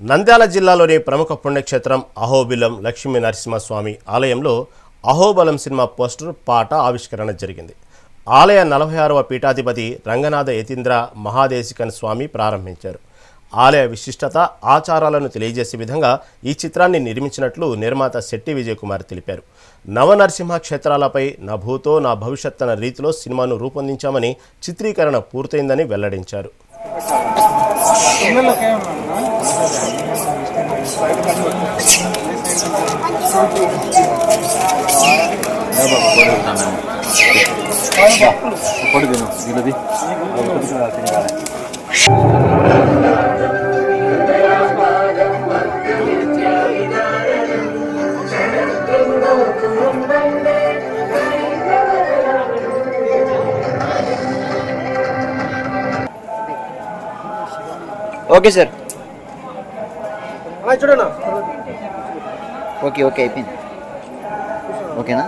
నంద్యాల జిల్లాలోని ప్రముఖ పుణ్యక్షేత్రం అహోబిలం లక్ష్మీ నరసింహస్వామి ఆలయంలో అహోబలం సినిమా పోస్టర్ పాట ఆవిష్కరణ జరిగింది. ఆలయ నలభై ఆరవ పీఠాధిపతి రంగనాథ యతీంద్ర మహాదేశికన్ స్వామి ప్రారంభించారు. ఆలయ విశిష్టత ఆచారాలను తెలియజేసే విధంగా ఈ చిత్రాన్ని నిర్మించినట్లు నిర్మాత శెట్టి విజయ్ కుమార్ తెలిపారు నవనరసింహ క్షేత్రాలపై నా భూతో నా భవిష్యత్ అన్న రీతిలో సినిమాను రూపొందించామని చిత్రీకరణ పూర్తయిందని వెల్లడించారు. పొడి తిను వీళ్ళది ఓకే సార్. చూడనా? ఓకే ఓకే అయిపోయింది. ఓకేనా?